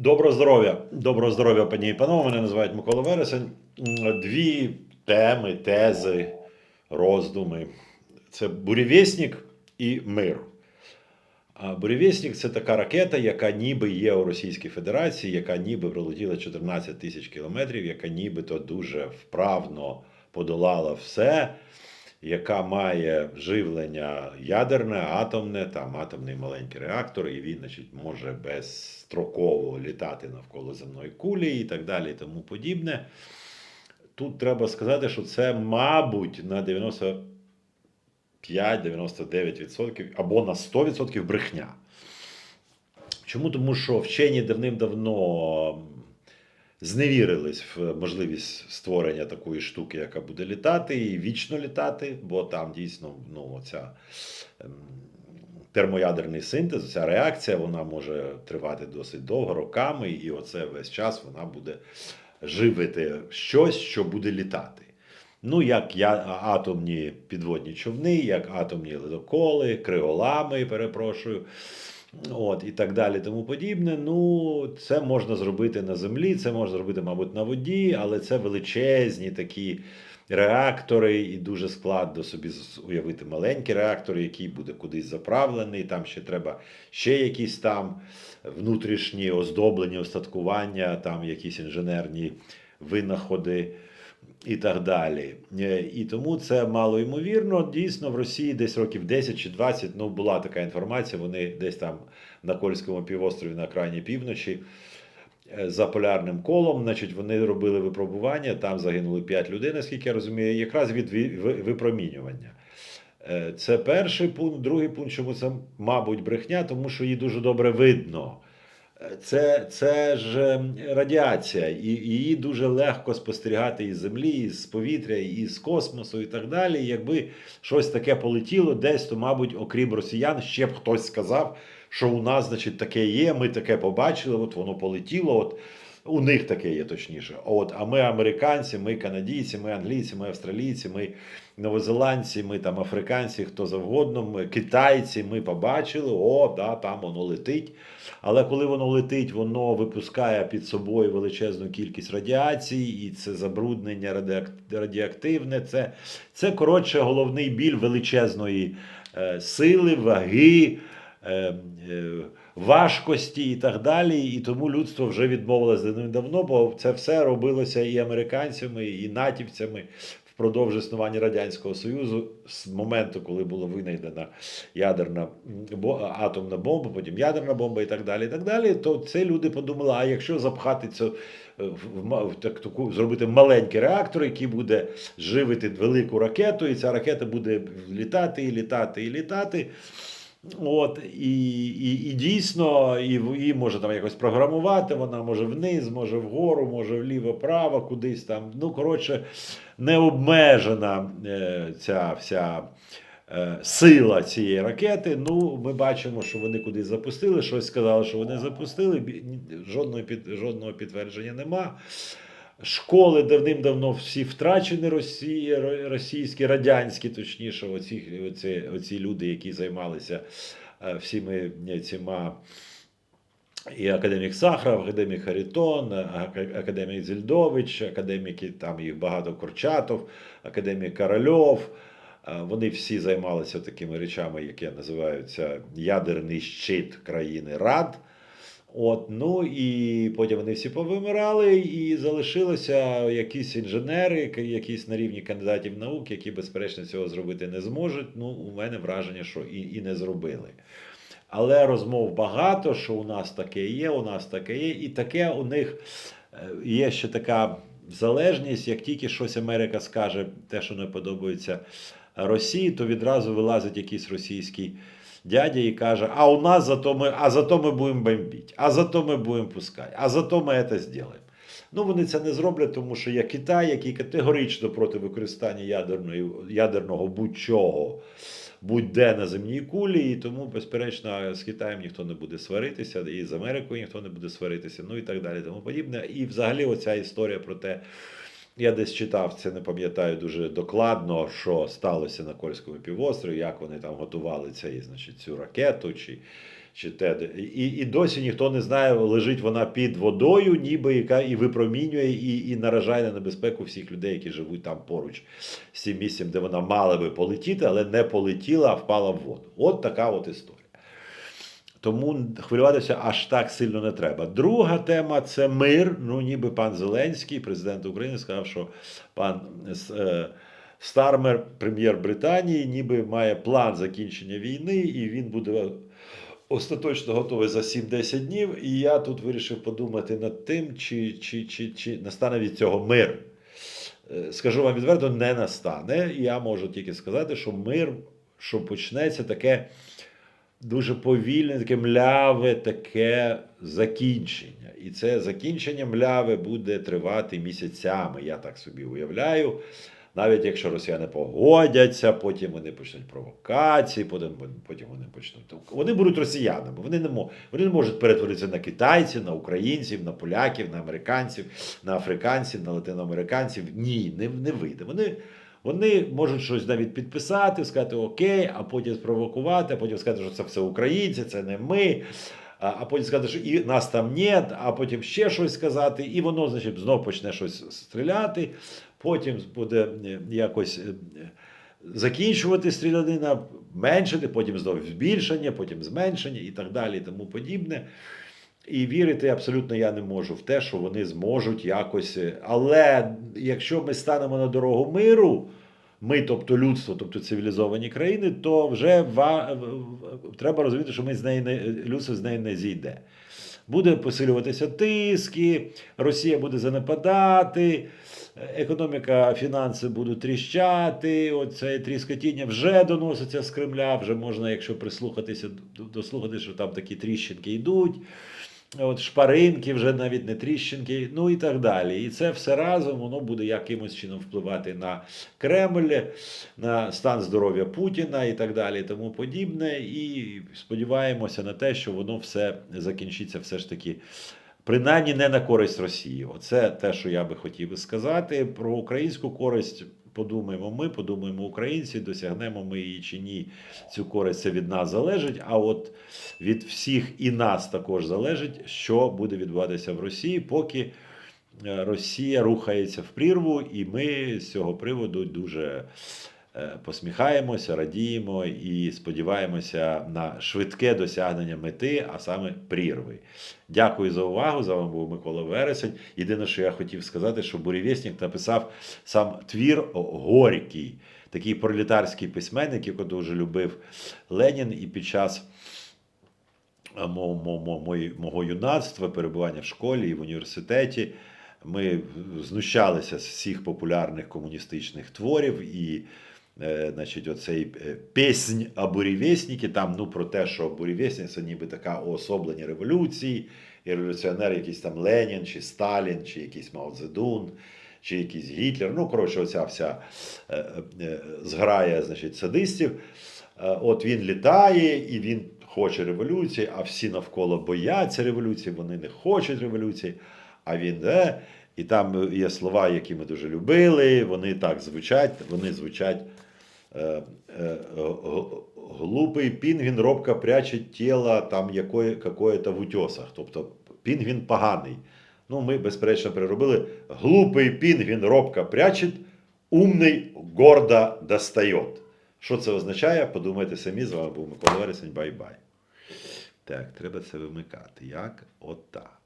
Доброго здоров'я, доброго здоров'я, пані і панове. Мене називають Микола Вересень. Дві теми, тези, роздуми. Це бурєвєснік і мир. Бурєвєснік це така ракета, яка ніби є у Російській Федерації, яка ніби пролетіла 14 тисяч кілометрів, яка нібито дуже вправно подолала все, яка має живлення ядерне, атомне, там атомний маленький реактор, і він, значить, може безстроково літати навколо земної кулі і так далі, і тому подібне. Тут треба сказати, що це, мабуть, на 95-99% або на 100% брехня. Чому? Тому що вчені давним-давно зневірились в можливість створення такої штуки, яка буде літати, і вічно літати, бо там дійсно ну, ця термоядерний синтез, ця реакція, вона може тривати досить довго, роками, і оце весь час вона буде живити щось, що буде літати. Ну, як я, атомні підводні човни, як атомні ледоколи, криолами, перепрошую. От, і так далі, тому подібне. Ну, це можна зробити на землі, це можна зробити, мабуть, на воді, але це величезні такі реактори, і дуже складно собі уявити маленький реактор, який буде кудись заправлений. Там ще треба ще якісь там внутрішні оздоблення, остаткування, там якісь інженерні винаходи і так далі. Е, І тому це мало ймовірно. Дійсно, в Росії десь років 10 чи 20 ну, була така інформація. Вони десь там на Кольському півострові на крайній півночі е, за полярним колом. Значить, вони робили випробування. Там загинули 5 людей, наскільки я розумію, якраз від випромінювання. Е, Це перший пункт. Другий пункт, чому це, мабуть, брехня, тому що її дуже добре видно. Це, це ж ем, радіація, і її дуже легко спостерігати із землі, із повітря, із космосу і так далі. Якби щось таке полетіло десь, то, мабуть, окрім росіян, ще б хтось сказав, що у нас, значить, таке є, ми таке побачили, от воно полетіло. От у них таке є точніше. От, а ми американці, ми канадійці, ми англійці, ми австралійці, ми новозеландці, ми там африканці, хто завгодно, ми китайці, ми побачили, о, да, там воно летить. Але коли воно летить, воно випускає під собою величезну кількість радіації, і це забруднення радіоактивне. Це, це коротше головний біль величезної е, сили, ваги. е, е, Важкості і так далі, і тому людство вже відмовилося давно, бо це все робилося і американцями, і натівцями впродовж існування Радянського Союзу з моменту, коли була винайдена ядерна атомна бомба, потім ядерна бомба і так далі. І так далі, то це люди подумали: а якщо запхати цю е, в так, таку зробити маленький реактор, який буде живити велику ракету, і ця ракета буде літати, і літати, і літати. От, і, і, і дійсно, і її може там якось програмувати, вона може вниз, може вгору, може вліво-право, кудись там. Ну, коротше, необмежена е, ця вся е, сила цієї ракети. Ну, ми бачимо, що вони кудись запустили, щось сказали, що вони запустили, жодного, під, жодного підтвердження нема. Школи давним-давно всі втрачені Росії, російські, радянські, точніше, оці, оці, оці люди, які займалися е, всіми е, цими і академік Сахаров, академік Харитон, академік Зільдович, академіки, там їх багато Курчатов, академік Корольов. Е, Вони всі займалися такими речами, які називаються ядерний щит країни Рад. От, ну і потім вони всі повимирали, і залишилися якісь інженери, якісь на рівні кандидатів наук, які, безперечно, цього зробити не зможуть. Ну, у мене враження, що і, і не зробили. Але розмов багато, що у нас таке є, у нас таке є, і таке у них е, є ще така залежність, як тільки щось Америка скаже, те, що не подобається Росії, то відразу вилазить якийсь російський дядя і каже: а у нас зато ми, а зато ми будемо бомбити, а зато ми будемо пускати, а зато ми це зробимо. Ну, вони це не зроблять, тому що є Китай, який категорично проти використання ядерної, ядерного будь-чого, будь-де на земній кулі, і тому, безперечно, з Китаєм ніхто не буде сваритися, і з Америкою ніхто не буде сваритися, ну і так далі, тому подібне. І взагалі, оця історія про те, я десь читав це, не пам'ятаю дуже докладно, що сталося на Кольському півострові, як вони там готували цей, значить, цю ракету, чи чи те. І, і досі ніхто не знає, лежить вона під водою, ніби яка і випромінює, і, і наражає на небезпеку всіх людей, які живуть там поруч з цим місцем, де вона мала би полетіти, але не полетіла, а впала в воду. От така от історія. Тому хвилюватися аж так сильно не треба. Друга тема це мир. Ну, ніби пан Зеленський, президент України, сказав, що пан е, Стармер, прем'єр Британії, ніби має план закінчення війни, і він буде остаточно готовий за 7-10 днів. І я тут вирішив подумати над тим, чи, чи, чи, чи настане від цього мир. Е, Скажу вам відверто, не настане. Я можу тільки сказати, що мир, що почнеться таке дуже повільне, таке мляве, таке закінчення. І це закінчення мляве буде тривати місяцями, я так собі уявляю. Навіть якщо росіяни погодяться, потім вони почнуть провокації, потім, потім вони почнуть. Вони будуть росіянами. Вони не, мо- вони не можуть перетворитися на китайців, на українців, на поляків, на американців, на африканців, на латиноамериканців. Ні, не, не вийде. Вони, вони можуть щось навіть підписати, сказати окей, а потім спровокувати, а потім сказати, що це все українці, це не ми. А потім сказати, що і нас там нет, а потім ще щось сказати, і воно, значить, знов почне щось стріляти, потім буде е, якось е, закінчувати стрілянина, меншити, потім знов збільшення, потім зменшення і так далі, тому подібне. І вірити абсолютно я не можу в те, що вони зможуть якось. е, Але якщо ми станемо на дорогу миру, ми, тобто людство, тобто цивілізовані країни, то вже ва... в- треба розуміти, що ми з неї не людство з неї не зійде. Буде посилюватися тиски, Росія буде занепадати, економіка, фінанси будуть тріщати. Оце тріскотіння вже доноситься з Кремля. Вже можна, якщо прислухатися, дослухати, що там такі тріщинки йдуть. От шпаринки, вже навіть не тріщинки, ну і так далі. І це все разом воно буде якимось чином впливати на Кремль, на стан здоров'я Путіна і так далі, і тому подібне. І сподіваємося на те, що воно все закінчиться все ж таки. Принаймні не на користь Росії. Оце те, що я би хотів сказати. Про українську користь подумаємо ми, подумаємо українці, досягнемо ми її чи ні. Цю користь це від нас залежить. А от від всіх і нас також залежить, що буде відбуватися в Росії, поки е, Росія рухається в прірву, і ми з цього приводу дуже посміхаємося, радіємо і сподіваємося на швидке досягнення мети, а саме прірви. Дякую за увагу. З вами був Микола Вересень. Єдине, що я хотів сказати, що Бурєвєснік написав сам твір Горький, такий пролетарський письменник, якого дуже любив Ленін, і під час мої- мого юнацтва, перебування в школі і в університеті. Ми знущалися з всіх популярних комуністичних творів, і е, значить, оцей е, піснь о бурєвєсніки, там ну, про те, що бурєвєснік це ніби така уособлення революції, і революціонер якийсь там Ленін, чи Сталін, чи якийсь Мао Цзедун, чи якийсь Гітлер. Ну, коротше, оця вся е, е, зграя значить, садистів. Е, От він літає і він хоче революції, а всі навколо бояться революції, вони не хочуть революції, а він де. І там є слова, які ми дуже любили, вони так звучать, вони звучать. Е, е, Глупий пінгвін робко пряче тіло там якої, какое-то в утьосах. Тобто пінгвін поганий. Ну, ми, безперечно, переробили. Глупий пінгвін робко прячет, умний гордо достает. Що це означає? Подумайте самі, з вами був Микола Вересень, бай-бай. Так, треба це вимикати. Як? От так.